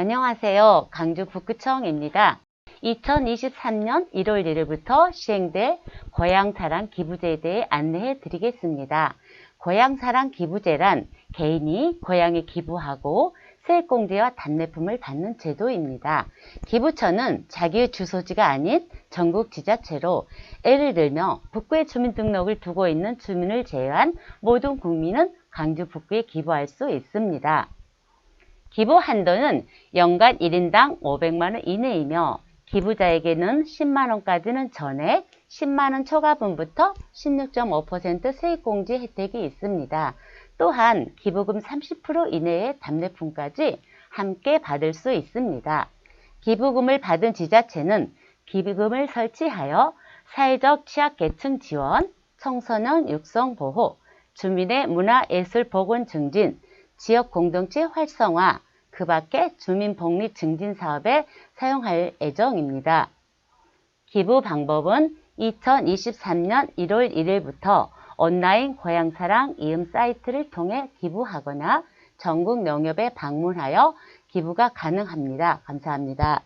안녕하세요. 강주 북구청입니다. 2023년 1월 1일부터 시행될 고향사랑 기부제에 대해 안내해 드리겠습니다. 고향사랑 기부제란 개인이 고향에 기부하고 세액공제와 답례품을 받는 제도입니다. 기부처는 자기의 주소지가 아닌 전국 지자체로 예를 들며 북구에 주민등록을 두고 있는 주민을 제외한 모든 국민은 강주 북구에 기부할 수 있습니다. 기부 한도는 연간 1인당 500만원 이내이며 기부자에게는 10만원까지는 전액, 10만원 초과분부터 16.5% 세액공제 혜택이 있습니다. 또한 기부금 30% 이내의 답례품까지 함께 받을 수 있습니다. 기부금을 받은 지자체는 기부금을 설치하여 사회적 취약계층 지원, 청소년 육성 보호, 주민의 문화예술 복원 증진, 지역 공동체 활성화, 그 밖에 주민 복리 증진 사업에 사용할 예정입니다. 기부 방법은 2023년 1월 1일부터 온라인 고향사랑 이음 사이트를 통해 기부하거나 전국 농협에 방문하여 기부가 가능합니다. 감사합니다.